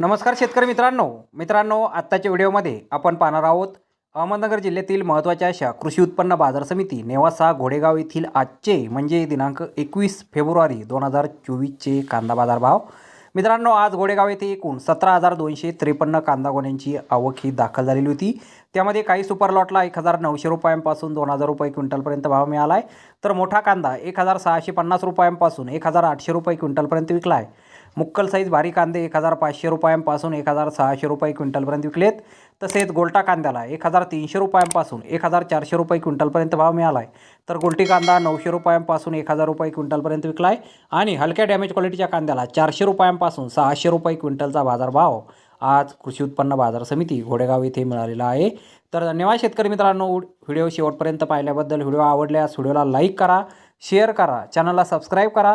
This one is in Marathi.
नमस्कार शेतकरी मित्रांनो. मित्रांनो आत्ताच्या व्हिडिओमध्ये आपण पाहणार आहोत अहमदनगर जिल्ह्यातील महत्त्वाच्या अशा कृषी उत्पन्न बाजार समिती नेवासा घोडेगाव येथील आजचे म्हणजे दिनांक एकवीस फेब्रुवारी दोन हजार चोवीसचे कांदा बाजार भाव मित्रांनो आज घोडेगाव येथे एकूण सतरा हजार दोनशे त्रेपन्न कांदा गोण्यांची आवक ही दाखल झालेली होती. त्यामध्ये काही सुपर लॉटला एक हजार नऊशे रुपयांपासून दोन हजार रुपये क्विंटलपर्यंत भाव मिळाला आहे तर मोठा कांदा एक हजार सहाशे पन्नास रुपयांपासून एक हजार आठशे रुपये क्विंटलपर्यंत विकला आहे मुक्कल साईज भारी कांदे एक हजार पाचशे रुपयांपासून एक हजार सहाशे रुपये क्विंटलपर्यंत विकलेत. तसेच गोलटा कांद्याला एक हजार तीनशे रुपयांपासून एक हजार चारशे रुपये क्विंटलपर्यंत भाव मिळाला आहे तर गोल्टी कांदा नऊशे रुपयांपासून एक हजार रुपये क्विंटलपर्यंत विकला आहे आणि हलक्या डॅमेज क्वालिटीच्या कांद्याला चारशे रुपयांपासून सहाशे रुपये क्विंटलचा बाजारभाव आज कृषी उत्पन्न बाजार समिती घोडेगाव येथे मिळालेला आहे. तर धन्यवाद शेतकरी मित्रांनो व्हिडिओ शेवटपर्यंत पाहिल्याबद्दल. व्हिडिओ आवडल्यास व्हिडिओला लाईक करा शेअर करा चॅनलला सबस्क्राईब करा.